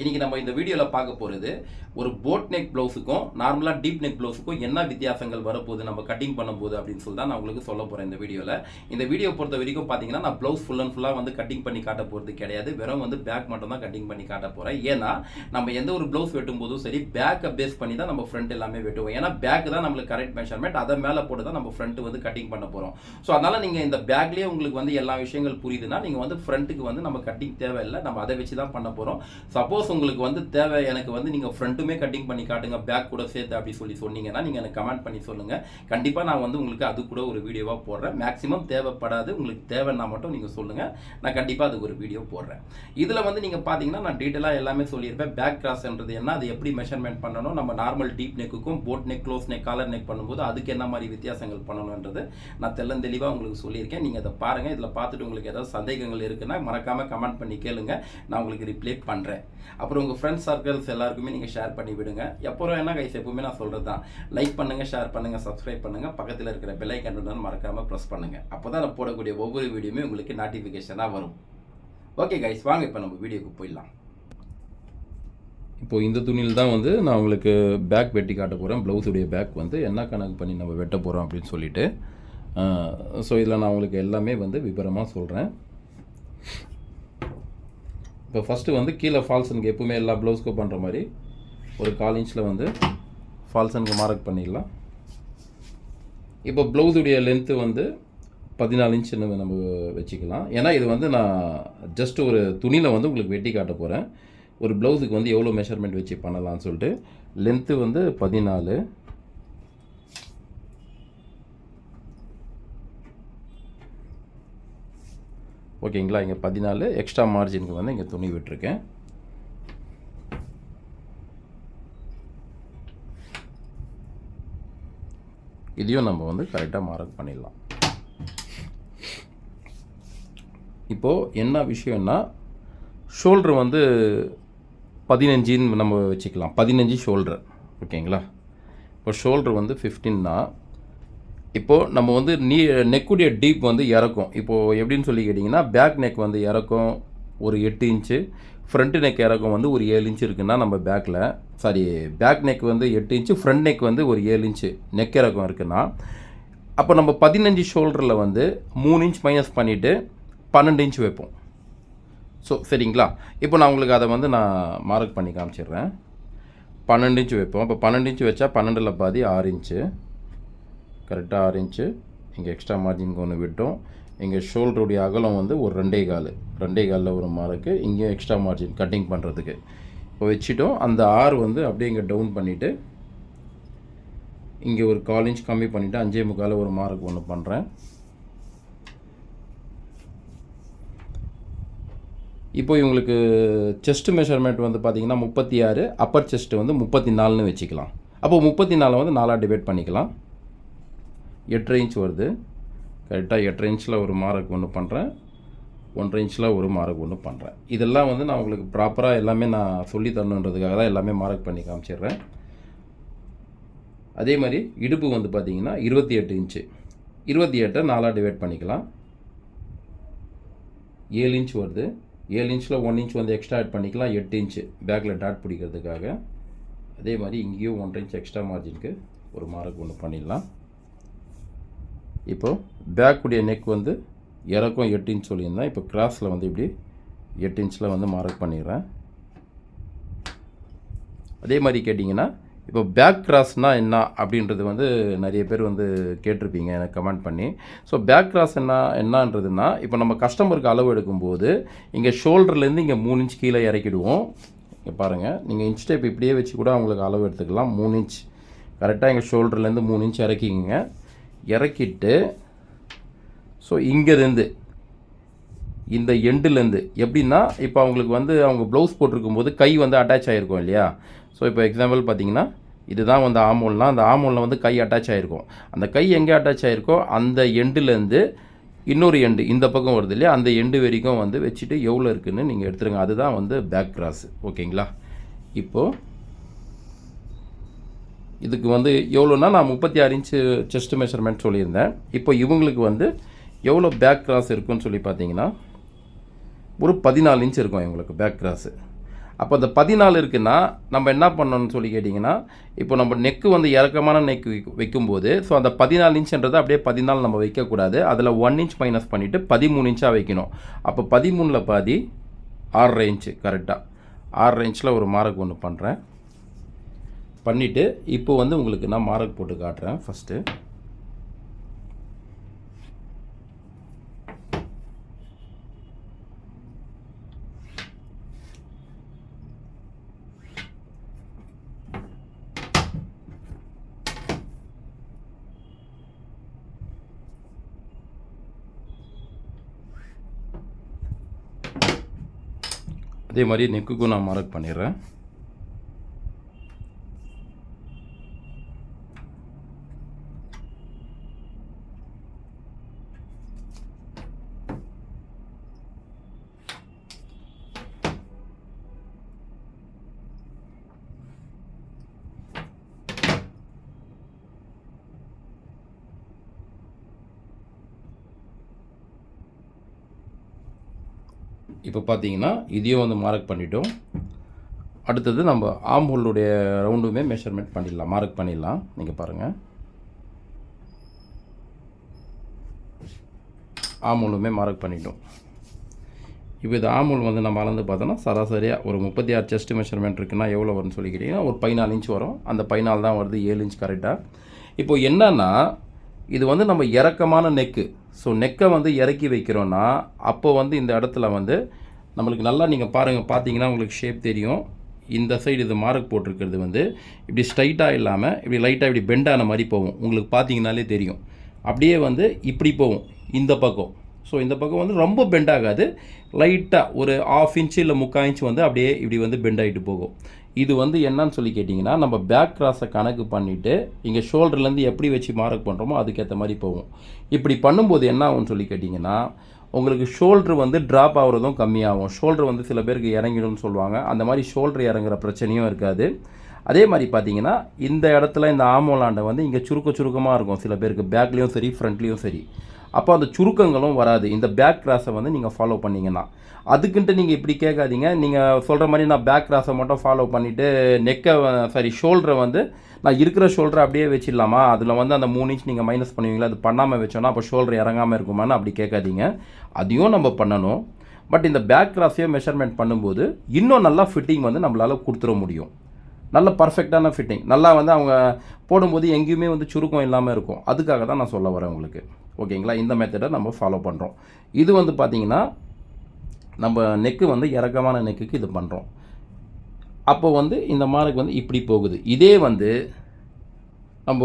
இன்றைக்கி நம்ம இந்த வீடியோவில் பார்க்க போகிறது ஒரு போட் நெக் ப்ளவுஸுக்கும் நார்மலாக டீப் நெக் ப்ளவுஸுக்கும் என்ன வித்தியாசங்கள் வரப்போகுது நம்ம கட்டிங் பண்ணும்போது அப்படின்னு சொல்லி தான் நான் உங்களுக்கு சொல்ல போகிறேன் இந்த வீடியோவில் இந்த வீடியோ பொறுத்த வரைக்கும் பார்த்தீங்கன்னா நான் ப்ளவுஸ் ஃபுல் அண்ட் ஃபுல்லாக வந்து கட்டிங் பண்ணி காட்ட போகிறது கிடையாது. வெறும் வந்து பேக் மட்டும் தான் கட்டிங் பண்ணி காட்ட போகிறேன் ஏன்னா நம்ம எந்த ஒரு ப்ளவுஸ் வெட்டும் போதும் சரி பேக்கை பேஸ் பண்ணி தான் நம்ம ஃப்ரண்ட் எல்லாமே வெட்டுவோம். ஏன்னா பேக் தான் நம்மளுக்கு கரெக்ட் மெஷர்மெண்ட் அதை மேலே போட்டு தான் நம்ம ஃப்ரண்ட் வந்து கட்டிங் பண்ண போகிறோம் ஸோ அதனால் நீங்கள் இந்த பேக்லேயே உங்களுக்கு வந்து எல்லா விஷயங்கள் புரியுதுன்னா நீங்கள் வந்து ஃப்ரண்ட்டுக்கு வந்து நம்ம கட்டிங் தேவையில்லை. நம்ம அதை வச்சு தான் பண்ண போகிறோம் சப்போஸ் உங்களுக்கு வந்து தேவை எனக்கு வந்து நீங்கள் ஃப்ரண்ட்டுமே கட்டிங் பண்ணி காட்டுங்க பேக் கூட சேர்த்து அப்படி சொல்லி சொன்னீங்கன்னா நீங்கள் எனக்கு கமெண்ட் பண்ணி சொல்லுங்கள் கண்டிப்பாக நான் வந்து உங்களுக்கு அது கூட ஒரு வீடியோவாக போடுறேன். மேக்ஸிமம் தேவைப்படாது உங்களுக்கு தேவைன்னா மட்டும் நீங்கள் சொல்லுங்கள் நான் கண்டிப்பாக அதுக்கு ஒரு வீடியோ போடுறேன். இதில் வந்து நீங்கள் பார்த்தீங்கன்னா நான் டீட்டெயிலாக எல்லாமே சொல்லியிருப்பேன். பேக் கிராஸ்ன்றது என்ன அது எப்படி மெஷர்மெண்ட் பண்ணணும் நம்ம normal deep நெக்குக்கும் boat neck close neck collar neck பண்ணும்போது அதுக்கு என்ன மாதிரி வித்தியாசங்கள் பண்ணணுன்றது நான் தெல்ல தெளிவாக உங்களுக்கு சொல்லியிருக்கேன். நீங்கள் அதை பாருங்கள் இதில் பார்த்துட்டு உங்களுக்கு ஏதாவது சந்தேகங்கள் இருக்குன்னா மறக்காமல் கமெண்ட் பண்ணி கேளுங்க. நான் உங்களுக்கு ரிப்ளை பண்ணுறேன் அப்புறம் உங்கள் ஃப்ரெண்ட்ஸ் சர்க்கிள்ஸ் எல்லாருக்குமே நீங்கள் ஷேர் பண்ணி விடுங்க. எப்போ என்ன கைஸ் எப்பவுமே நான் சொல்கிறது தான் லைக் பண்ணுங்கள் ஷேர் பண்ணுங்கள் சப்ஸ்கிரைப் பண்ணுங்கள் பக்கத்தில் இருக்கிற பெல் ஐக்கன் மறக்காமல் ப்ரெஸ் பண்ணுங்கள் அப்போ தான் நான் போடக்கூடிய ஒவ்வொரு வீடியோமே உங்களுக்கு நோட்டிஃபிகேஷனாக வரும். ஓகே கைஸ் வாங்க இப்போ நம்ம வீடியோக்கு போயிடலாம். இப்போது இந்த துணியில் தான் வந்து நான் உங்களுக்கு பேக் வெட்டி காட்ட போகிறேன் ப்ளவுஸுடைய பேக் வந்து என்ன கணக்கு பண்ணி நம்ம வெட்ட போகிறோம் அப்படின்னு சொல்லிட்டு ஸோ இதில் நான் உங்களுக்கு எல்லாமே வந்து விபரமாக சொல்கிறேன் இப்போ ஃபஸ்ட்டு வந்து கீழே ஃபால்ஸனுக்கு எப்பவுமே எல்லா ப்ளவுஸ்க்கும் பண்ணுற மாதிரி ஒரு கால் இன்ச்சில் வந்து ஃபால்ஸனுக்கு மார்க் பண்ணிடலாம். இப்போ ப்ளவுஸுடைய லென்த்து வந்து பதினாலு இன்ச்சுன்னு நம்ம வச்சுக்கலாம். ஏன்னா இது வந்து நான் ஜஸ்ட் ஒரு துணியில் வந்து உங்களுக்கு வெட்டி காட்ட போகிறேன் ஒரு ப்ளவுஸுக்கு வந்து எவ்வளோ மெஷர்மெண்ட் வச்சு பண்ணலாம்னு சொல்லிட்டு லென்த்து வந்து பதினாலு ஓகேங்களா? இங்கே பதினாலு எக்ஸ்ட்ரா மார்ஜினுக்கு வந்து இங்கே துணி விட்டுருக்கேன். இதையும் நம்ம வந்து கரெக்டாக மார்க் பண்ணிடலாம். இப்போது என்ன விஷயம்னா ஷோல்ட்ரு வந்து பதினஞ்சின்னு நம்ம வச்சுக்கலாம். பதினஞ்சு ஷோல்ட்ரு ஓகேங்களா? இப்போ ஷோல்ட்ரு வந்து ஃபிஃப்டீன்னா இப்போது நம்ம வந்து நீ நெக்குடைய டீப் வந்து இறக்கும். இப்போது எப்படின்னு சொல்லி கேட்டிங்கன்னா பேக் நெக் வந்து இறக்கும் ஒரு எட்டு இன்ச்சு ஃப்ரண்ட் நெக் இறக்கம் வந்து ஒரு ஏழு இன்ச்சு இருக்குன்னா நம்ம பேக்கில் சாரி பேக் நெக் வந்து எட்டு இன்ச்சு ஃப்ரண்ட் நெக் வந்து ஒரு ஏழு இன்ச்சு நெக் இறக்கம் இருக்குன்னா அப்போ நம்ம பதினஞ்சு ஷோல்டரில் வந்து மூணு இன்ச் மைனஸ் பண்ணிவிட்டு பன்னெண்டு இன்ச் வைப்போம். ஸோ சரிங்களா? இப்போ நான் உங்களுக்கு அதை வந்து நான் மார்க் பண்ணி காமிச்சிடுறேன். பன்னெண்டு இன்ச்சு வைப்போம். இப்போ பன்னெண்டு இன்ச்சு வச்சா பன்னெண்டில் பாதி ஆறு இன்ச்சு கரெக்டாக ஆறு இன்ச்சு இங்கே எக்ஸ்ட்ரா மார்ஜினுக்கு ஒன்று விட்டோம். இங்கே ஷோல்டருடைய அகலம் வந்து ஒரு ரெண்டே கால். ரெண்டே காலில் ஒரு மார்க்கு இங்கேயும் எக்ஸ்ட்ரா மார்ஜின் கட்டிங் பண்ணுறதுக்கு இப்போ வச்சுட்டோம். அந்த ஆறு வந்து அப்படியே இங்கே டவுன் பண்ணிவிட்டு இங்கே ஒரு கால் இன்ச் கம்மி பண்ணிவிட்டு அஞ்சே முக்கால் ஒரு மார்க் ஒன்று பண்ணுறேன் இப்போ இவங்களுக்கு செஸ்ட் மெஷர்மெண்ட் வந்து பார்த்திங்கன்னா முப்பத்தி ஆறு அப்பர் செஸ்ட்டு வந்து முப்பத்தி நாலுன்னு வச்சுக்கலாம். அப்போ முப்பத்தி நாலை வந்து நாலாக டிவைட் பண்ணிக்கலாம். எட்டரை இன்ச் வருது. கரெக்டாக எட்டரை இன்ச்சில் ஒரு மார்க் ஒன்று பண்ணுறேன் ஒன்றரை இன்ச்சில் ஒரு மார்க் ஒன்று பண்ணுறேன் இதெல்லாம் வந்து நான் உங்களுக்கு ப்ராப்பராக எல்லாமே நான் சொல்லி தரணுன்றதுக்காக தான் எல்லாமே மார்க் பண்ணி காமிச்சிடுறேன். அதே மாதிரி இடுப்பு வந்து பார்த்திங்கன்னா இருபத்தி எட்டு இன்ச்சு இருபத்தி எட்டை நாலாக டிவைட் பண்ணிக்கலாம். ஏழு இன்ச் வருது. ஏழு இன்ச்சில் ஒன் இன்ச் வந்து எக்ஸ்ட்ரா ஆட் பண்ணிக்கலாம். எட்டு இன்ச்சு பேக்கில் டாட் பிடிக்கிறதுக்காக. அதே மாதிரி இங்கேயும் ஒன்றரை இன்ச் எக்ஸ்ட்ரா மார்ஜினுக்கு ஒரு மார்க் ஒன்று பண்ணிடலாம். இப்போது பேக்குடைய நெக் வந்து இறக்கம் எட்டு இன்ச் சொல்லியிருந்தேன். இப்போ கிராஸில் வந்து இப்படி எட்டு இன்ச்சில் வந்து மார்க் பண்ணிடுறேன். அதே மாதிரி கேட்டிங்கன்னா இப்போ பேக் கிராஸ்னால் என்ன அப்படின்றது வந்து நிறைய பேர் வந்து கேட்டிருப்பீங்க எனக்கு கமெண்ட் பண்ணி. ஸோ பேக் கிராஸ் என்ன என்னன்றதுன்னா இப்போ நம்ம கஸ்டமருக்கு அளவு எடுக்கும்போது இங்கே ஷோல்டர்லேருந்து இங்கே மூணு இன்ச் கீழே இறக்கிடுவோம். இங்கே பாருங்கள் நீங்கள் இன்ச் டேப் இப்படியே வச்சு கூட அவங்களுக்கு அளவு எடுத்துக்கலாம். மூணு இன்ச் கரெக்டாக எங்கள் ஷோல்டர்லேருந்து மூணு இன்ச் இறக்கிங்க இறக்கிட்டு ஸோ இங்கேருந்து இந்த எண்டுலேருந்து எப்படின்னா இப்போ அவங்களுக்கு வந்து அவங்க ப்ளவுஸ் போட்டிருக்கும்போது கை வந்து அட்டாச் ஆகிருக்கும் இல்லையா? ஸோ இப்போ எக்ஸாம்பிள் பார்த்தீங்கன்னா இதுதான் வந்து ஆமோல்னால் அந்த ஆமோலில் வந்து கை அட்டாச் ஆகிருக்கும் அந்த கை எங்கே அட்டாச் ஆகிருக்கோ அந்த எண்டுலேருந்து இன்னொரு எண்டு இந்த பக்கம் வருது இல்லையா? அந்த எண்டு வரைக்கும் வந்து வச்சுட்டு எவ்வளோ இருக்குதுன்னு நீங்கள் எடுத்துருங்க. அதுதான் வந்து பேக் கிராஸ் ஓகேங்களா இப்போது இதுக்கு வந்து எவ்வளோன்னா நான் முப்பத்தி ஆறு இன்ச்சு செஸ்ட் மெஷர்மெண்ட் சொல்லியிருந்தேன். இப்போ இவங்களுக்கு வந்து எவ்வளோ பேக் கிராஸ் இருக்குன்னு சொல்லி பார்த்தீங்கன்னா ஒரு பதினாலு இன்ச் இருக்கும் இவங்களுக்கு பேக் கிராஸு அப்போ அந்த பதினாலு இருக்குன்னா நம்ம என்ன பண்ணணும்னு சொல்லி கேட்டிங்கன்னா இப்போ நம்ம நெக்கு வந்து இறக்கமான நெக் வைக்கும்போது ஸோ அந்த பதினாலு இன்ச்ன்றதை அப்படியே பதினாலு நம்ம வைக்கக்கூடாது. அதில் ஒன் இன்ச் மைனஸ் பண்ணிவிட்டு பதிமூணு இன்ச்சாக வைக்கணும். அப்போ பதிமூணில் பாதி ஆறரை இன்ச்சு கரெக்டாக ஆறரை இன்ச்சில் ஒரு மார்க் ஒன்று பண்ணுறேன் பண்ணிவிட்டு இப்போ வந்து உங்களுக்கு நான் மார்க் போட்டு காட்டுறேன் ஃபஸ்ட்டு அதே மாதிரி நெக்குக்கும் நான் மார்க் பண்ணிடுறேன். இப்போ பார்த்தீங்கன்னா இதையும் வந்து மார்க் பண்ணிட்டோம். அடுத்தது நம்ம ஆம் ஹோலுடைய ரவுண்டுமே மெஷர்மெண்ட் பண்ணிடலாம். மார்க் பண்ணிடலாம். நீங்கள் பாருங்கள் ஆம் ஹோலுமே மார்க் பண்ணிட்டோம். இப்போ இது ஆம் ஹோல் வந்து நம்ம அளந்து பார்த்தோன்னா சராசரியாக ஒரு முப்பத்தி ஆறு செஸ்ட் மெஷர்மெண்ட் இருக்குன்னா எவ்வளோ வரும்னு சொல்லிக்கிட்டிங்கன்னா ஒரு பதினாலு இன்ச் வரும். அந்த பதினாலு தான் வருது ஏழு இன்ச் கரெக்டாக இப்போது என்னன்னா இது வந்து நம்ம இறக்கமான நெக்கு. ஸோ நெக்கை வந்து இறக்கி வைக்கிறோன்னா அப்போ வந்து இந்த இடத்துல வந்து நம்மளுக்கு நல்லா நீங்கள் பாருங்கள் பார்த்தீங்கன்னா உங்களுக்கு ஷேப் தெரியும். இந்த சைடு இது மார்க் போட்டிருக்கிறது வந்து இப்படி ஸ்ட்ரைட்டாக இல்லாமல் இப்படி லைட்டாக இப்படி பெண்டான மாதிரி போகும். உங்களுக்கு பார்த்தீங்கனாலே தெரியும். அப்படியே வந்து இப்படி போகும். இந்த பக்கம். ஸோ இந்த பக்கம் வந்து ரொம்ப பெண்ட் ஆகாது. லைட்டாக ஒரு ஆஃப் இன்ச்சு இல்லை முக்கால் இன்ச் வந்து அப்படியே இப்படி வந்து பெண்ட் ஆகிட்டு போகும். இது வந்து என்னன்னு சொல்லி கேட்டிங்கன்னா நம்ம பேக் கிராஸை கணக்கு பண்ணிவிட்டு இங்கே ஷோல்டர்லேருந்து எப்படி வச்சு மார்க் பண்ணுறோமோ அதுக்கேற்ற மாதிரி போகும். இப்படி பண்ணும்போது என்ன ஆகும்னு சொல்லி கேட்டிங்கன்னா உங்களுக்கு ஷோல்ட்ரு வந்து ட்ராப் ஆகுறதும் கம்மியாகும். ஷோல்டர் வந்து சில பேருக்கு இறங்கிடும்னு சொல்லுவாங்க. அந்த மாதிரி ஷோல்டர் இறங்குற பிரச்சனையும் இருக்காது. அதே மாதிரி பார்த்தீங்கன்னா இந்த இடத்துல இந்த ஆமோலாண்டை வந்து இங்கே சுருக்க சுருக்கமாக இருக்கும். சில பேருக்கு பேக்லேயும் சரி ஃப்ரண்ட்லேயும் சரி. அப்போ அந்த சுருக்கங்களும் வராது. இந்த பேக் கிராஸை வந்து நீங்கள் ஃபாலோ பண்ணிங்கன்னா. அதுக்குன்ட்டு நீங்கள் இப்படி கேட்காதீங்க. நீங்கள் சொல்கிற மாதிரி நான் பேக் கிராஸை மட்டும் ஃபாலோ பண்ணிவிட்டு நெக்கை சாரி ஷோல்டரை வந்து நான் இருக்கிற ஷோல்டரை அப்படியே வச்சிடலாமா? அதில் வந்து அந்த மூணு இன்ச் நீங்கள் மைனஸ் பண்ணுவீங்களா? அது பண்ணாமல் வச்சோன்னா அப்போ ஷோல்டர் இறங்காமல் இருக்குமான்னு அப்படி கேட்காதீங்க. அதையும் நம்ம பண்ணணும். பட் இந்த பேக் கிராஸையும் மெஷர்மெண்ட் பண்ணும்போது இன்னும் நல்லா ஃபிட்டிங் வந்து நம்மளால் கொடுத்துட முடியும். நல்ல பர்ஃபெக்டான ஃபிட்டிங் நல்லா வந்து அவங்க போடும்போது எங்கேயுமே வந்து சுருக்கம் இல்லாமல் இருக்கும். அதுக்காக தான் நான் சொல்ல வரேன் உங்களுக்கு. ஓகேங்களா? இந்த மெத்தடை நம்ம ஃபாலோ பண்ணுறோம் இது வந்து பார்த்திங்கன்னா நம்ம நெக்கு வந்து இறக்கமான நெக்குக்கு இது பண்ணுறோம் அப்போ வந்து இந்த மார்க் வந்து இப்படி போகுது. இதே வந்து நம்ம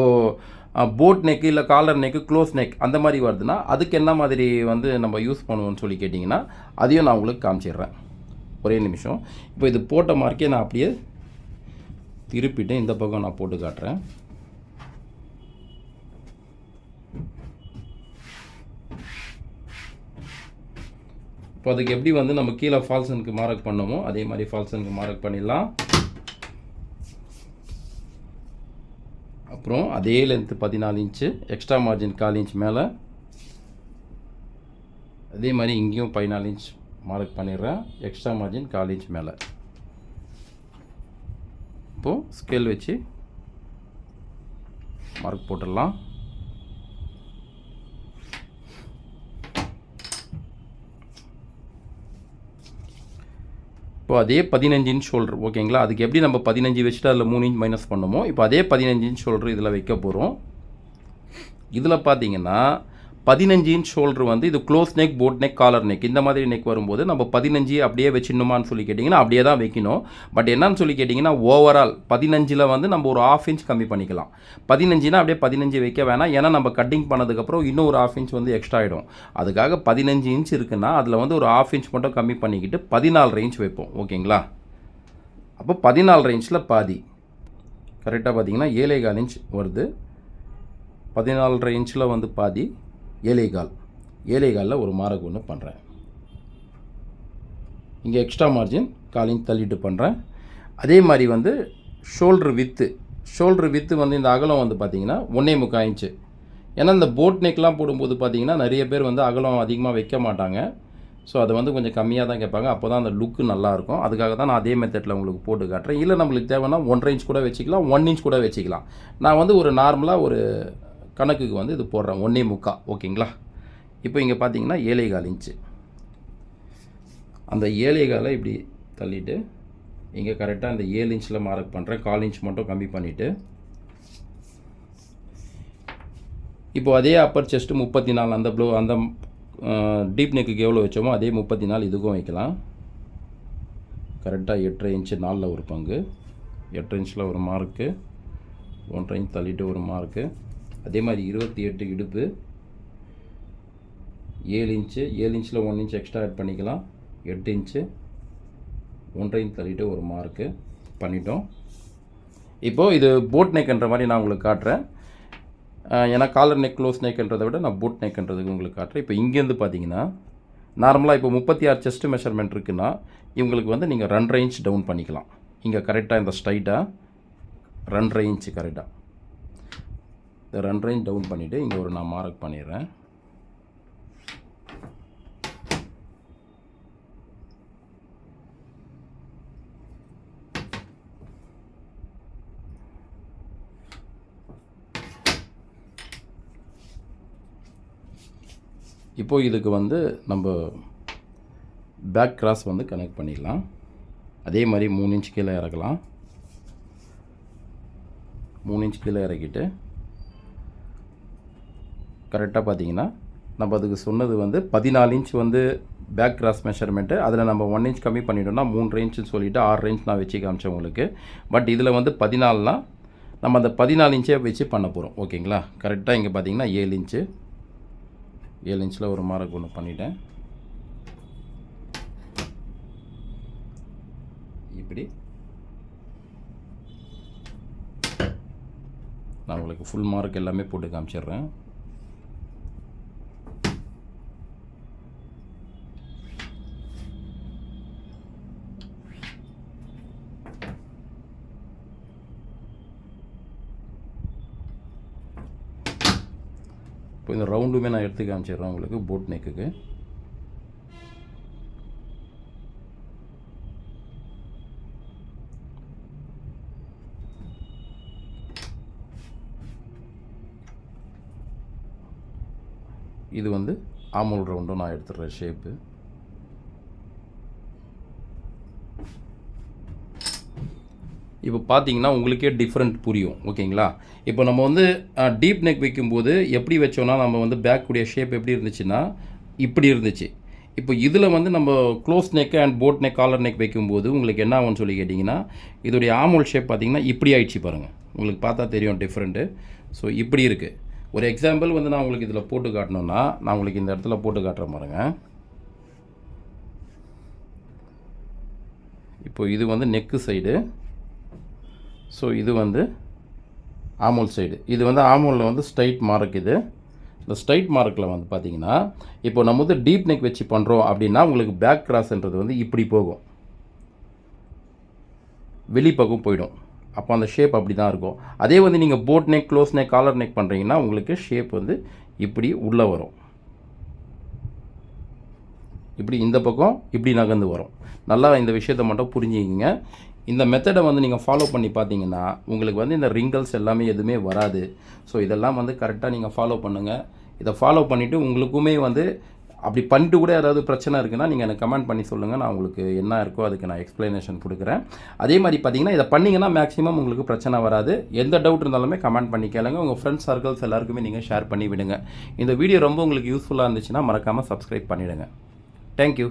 போட் நெக்கு இல்லை காலர் நெக்கு க்ளோஸ் நெக் அந்த மாதிரி வருதுன்னா அதுக்கு என்ன மாதிரி வந்து நம்ம யூஸ் பண்ணுவோம்னு சொல்லி கேட்டிங்கன்னா அதையும் நான் உங்களுக்கு காமிச்சிடுறேன். ஒரே நிமிஷம். இப்போ இது போட்ட மார்க்கே நான் அப்படியே திருப்பிட்டு இந்த பக்கம் நான் போட்டு காட்டுறேன். இப்போ அதுக்கு எப்படி வந்து நம்ம கீழே ஃபால்சனுக்கு மார்க் பண்ணோமோ அதே மாதிரி ஃபால்சனுக்கு மார்க் பண்ணிடலாம். அப்புறம் அதே லென்த்து பதினாலு இன்ச்சு எக்ஸ்ட்ரா மார்ஜின் கால் இன்ச் மேலே. அதே மாதிரி இங்கேயும் பதினாலு இன்ச் மார்க் பண்ணிடுறேன். எக்ஸ்ட்ரா மார்ஜின் கால் இன்ச் மேலே. இப்போது ஸ்கேல் வச்சு மார்க் போட்டுடலாம். இப்போ அதே பதினஞ்சு இன்ச் ஷோல்டர் ஓகேங்களா? அதுக்கு எப்படி நம்ம பதினஞ்சு வச்சுட்டு அதில் மூணு இன்ச் மைனஸ் பண்ணோமோ? இப்போ அதே பதினஞ்சு இன்ச் ஷோல்டர் இதில் வைக்க போகிறோம் இதில் பார்த்தீங்கன்னா பதினஞ்சு இன்ச் ஷோல்டர் வந்து இது close neck boat neck collar neck இந்த மாதிரி நெக் வரும்போது நம்ம பதினஞ்சு அப்படியே வச்சிடணுமான்னு சொல்லி கேட்டிங்கன்னா அப்படியே தான் வைக்கணும். பட் என்னன்னு சொல்லி கேட்டிங்கன்னா ஓவரால் பதினஞ்சில் வந்து நம்ம ஒரு ஆஃப் இன்ச் கம்மி பண்ணிக்கலாம். பதினஞ்சுனா அப்படியே பதினஞ்சு வைக்க வேணாம். ஏன்னா நம்ம கட்டிங் பண்ணதுக்கப்புறம் இன்னும் ஒரு ஆஃப் இன்ச் வந்து எக்ஸ்ட்ரா ஆகிடும் அதுக்காக பதினஞ்சு இன்ச் இருக்குன்னா அதில் வந்து ஒரு ஆஃப் இன்ச் மட்டும் கம்மி பண்ணிக்கிட்டு பதினாலு ரேஞ்ச் வைப்போம். ஓகேங்களா? அப்போ பதினாலு ரேஞ்சில் பாதி. கரெக்டாக பார்த்தீங்கன்னா ஏழை கால் இன்ச் வருது. பதினாலரை இன்ச்சில் வந்து பாதி. ஏழைகால் ஏழைகாலில் ஒரு மார்க் ஒன்று பண்ணுறேன் இங்கே எக்ஸ்ட்ரா மார்ஜின் கால் தள்ளிட்டு பண்ணுறேன் அதே மாதிரி வந்து ஷோல்ட்ரு வித்து ஷோல்ட்ரு வித்து வந்து இந்த அகலம் வந்து பார்த்திங்கன்னா ஒன்றே முக்கால் இன்ச்சு ஏன்னா இந்த போட் நெக்லாம் போடும்போது பார்த்திங்கன்னா நிறைய பேர் வந்து அகலம் அதிகமாக வைக்க மாட்டாங்க. ஸோ அதை வந்து கொஞ்சம் கம்மியாக தான் கேட்பாங்க. அப்போ தான் அந்த லுக்கு நல்லாயிருக்கும். அதுக்காக தான் நான் அதே மெத்தடில் உங்களுக்கு போட்டு காட்டுறேன். இல்லை நம்மளுக்கு தேவைன்னா ஒன்றரை இன்ச் கூட வச்சுக்கலாம் ஒன் இன்ச் கூட வச்சுக்கலாம். நான் வந்து ஒரு நார்மலாக ஒரு கணக்குக்கு வந்து இது போடுறேன் ஒன்றே முக்கா ஓகேங்களா? இப்போ இங்கே பார்த்தீங்கன்னா ஏழைகால் இன்ச்சு. அந்த ஏழைகாலை இப்படி தள்ளிட்டு இங்கே கரெக்டாக அந்த ஏழு இன்ச்சில் மார்க் பண்ணுறேன் கால் இன்ச் மட்டும் கம்மி பண்ணிவிட்டு இப்போது அதே அப்பர் செஸ்ட்டு முப்பத்தி நாலு அந்த ப்ளூ அந்த டீப் நெக்குக்கு எவ்வளோ வச்சோமோ அதே முப்பத்தி நாலு இதுக்கும் வைக்கலாம். கரெக்டாக எட்டரை இன்ச்சு நாலில் ஒரு பங்கு எட்டரை இன்ச்சில் ஒரு மார்க்கு ஒன்றரை இன்ச் தள்ளிட்டு ஒரு மார்க்கு அதே மாதிரி இருபத்தி எட்டு இடுப்பு. ஏழு இன்ச்சு ஏழு இன்ச்சில் ஒன் இன்ச் எக்ஸ்ட்ரா ஆட் பண்ணிக்கலாம். எட்டு இன்ச்சு ஒன்றரை இன்ச் தள்ளிட்டு ஒரு மார்க்கு பண்ணிட்டோம். இப்போது இது போட் நெக்ன்ற மாதிரி நான் உங்களுக்கு காட்டுறேன். ஏன்னா காலர் நெக் க்ளோஸ் நெக்ன்றதை விட நான் போட் நெக்ன்றதுக்கு உங்களுக்கு காட்டுறேன். இப்போ இங்கேருந்து பார்த்தீங்கன்னா நார்மலாக இப்போ முப்பத்தி ஆறு செஸ்ட் மெஷர்மெண்ட் இருக்குன்னா இவங்களுக்கு வந்து நீங்கள் ரெண்டரை இன்ச் டவுன் பண்ணிக்கலாம். இங்கே கரெக்டாக இந்த ஸ்ட்ரைட்டாக ரெண்டரை இன்ச்சு கரெக்டாக இந்த ரன் ரேஞ்ச் டவுன் பண்ணிவிட்டு இங்கே ஒரு நான் மார்க் பண்ணிடுறேன். இப்போது இதுக்கு வந்து நம்ம பேக் கிராஸ் வந்து கனெக்ட் பண்ணிடலாம். அதே மாதிரி மூணு இன்ச் கீழே இறக்கலாம். மூணு இன்ச் கீழே இறக்கிட்டு கரெக்டாக பார்த்தீங்கன்னா நம்ம அதுக்கு சொன்னது வந்து பதினாலு இன்ச் வந்து பேக் கிராஸ் மெஷர்மெண்ட்டு அதில் நம்ம ஒன் இன்ச் கம்மி பண்ணிட்டோம்னா மூன்று இன்ச்சுன்னு சொல்லிவிட்டு ஆறு இன்ச் நான் வச்சு காமிச்சேன் உங்களுக்கு. பட் இதில் வந்து பதினாலுனா நம்ம அந்த பதினாலு இன்ச்சே வச்சு பண்ண போகிறோம் ஓகேங்களா? கரெக்டாக இங்கே பார்த்தீங்கன்னா ஏழு இன்ச்சு ஏழு இன்ச்சில் ஒரு மார்க் ஒன்று பண்ணிட்டேன். இப்படி. நான் உங்களுக்கு ஃபுல் மார்க் எல்லாமே போட்டு காமிச்சிடுறேன். இப்போ நான் எடுத்து காமிச்சிடுறேன் உங்களுக்கு போட் நெக்குக்கு இது வந்து ஆமூல் ரவுண்டும் நான் எடுத்துடுறேன் ஷேப்பு இப்போ பார்த்தீங்கன்னா உங்களுக்கே டிஃப்ரெண்ட் புரியும் ஓகேங்களா? இப்போ நம்ம வந்து டீப் நெக் வைக்கும்போது எப்படி வச்சோன்னா நம்ம வந்து பேக்குடைய ஷேப் எப்படி இருந்துச்சுன்னா இப்படி இருந்துச்சு. இப்போ இதில் வந்து நம்ம close neck and boat neck collar neck வைக்கும்போது உங்களுக்கு என்ன ஆகும்னு சொல்லி கேட்டிங்கன்னா இதோடைய ஆமூல் ஷேப் பார்த்தீங்கன்னா இப்படி ஆயிடுச்சு பாருங்கள் உங்களுக்கு பார்த்தா தெரியும் டிஃப்ரெண்ட்டு ஸோ இப்படி இருக்குது ஒரு எக்ஸாம்பிள் வந்து நான் உங்களுக்கு இதில் போட்டு காட்டணும்னா நான் உங்களுக்கு இந்த இடத்துல போட்டு காட்டுறேன் பாருங்கள் இப்போ இது வந்து நெக்கு சைடு ஸோ இது வந்து ஆமூல் சைடு இது வந்து ஆமூலில் வந்து ஸ்ட்ரைட் மார்க் இது. இந்த ஸ்ட்ரைட் மார்க்கில் வந்து பார்த்திங்கன்னா இப்போ நம்ம வந்து டீப் நெக் வச்சு பண்ணுறோம் அப்படின்னா உங்களுக்கு பேக் கிராஸ்ன்றது வந்து இப்படி போகும். வெளிப்பக்கம் போயிடும். அப்போ அந்த ஷேப் அப்படி தான் இருக்கும். அதே வந்து நீங்கள் boat neck close neck collar neck பண்ணுறீங்கன்னா உங்களுக்கு ஷேப் வந்து இப்படி உள்ளே வரும். இப்படி இந்த பக்கம் இப்படி நகர்ந்து வரும். நல்லா இந்த விஷயத்தை மட்டும் புரிஞ்சுக்கிங்க. இந்த மெத்தடை வந்து நீங்கள் ஃபாலோ பண்ணி பார்த்தீங்கன்னா உங்களுக்கு வந்து இந்த ரிங்கல்ஸ் எல்லாமே எதுவுமே வராது. ஸோ இதெல்லாம் வந்து கரெக்டாக நீங்கள் ஃபாலோ பண்ணுங்கள் இதை ஃபாலோ பண்ணிவிட்டு உங்களுக்குமே வந்து அப்படி பண்ணிட்டு கூட ஏதாவது பிரச்சனை இருக்குன்னா நீங்கள் எனக்கு கமெண்ட் பண்ணி சொல்லுங்கள் நான் உங்களுக்கு என்ன இருக்கோ அதுக்கு நான் எக்ஸ்ப்ளனேஷன் கொடுக்குறேன். அதே மாதிரி பார்த்தீங்கன்னா இதை பண்ணிங்கன்னா மேக்ஸிமம் உங்களுக்கு பிரச்சனை வராது. எந்த டவுட் இருந்தாலுமே கமெண்ட் பண்ணி கேளுங்க. உங்கள் ஃப்ரெண்ட்ஸ் சர்க்கிள்ஸ் எல்லாருக்குமே நீங்கள் ஷேர் பண்ணி விடுங்க. இந்த வீடியோ ரொம்ப உங்களுக்கு யூஸ்ஃபுல்லாக இருந்துச்சுன்னா மறக்காமல் சப்ஸ்கிரைப் பண்ணிவிடுங்க தேங்க்யூ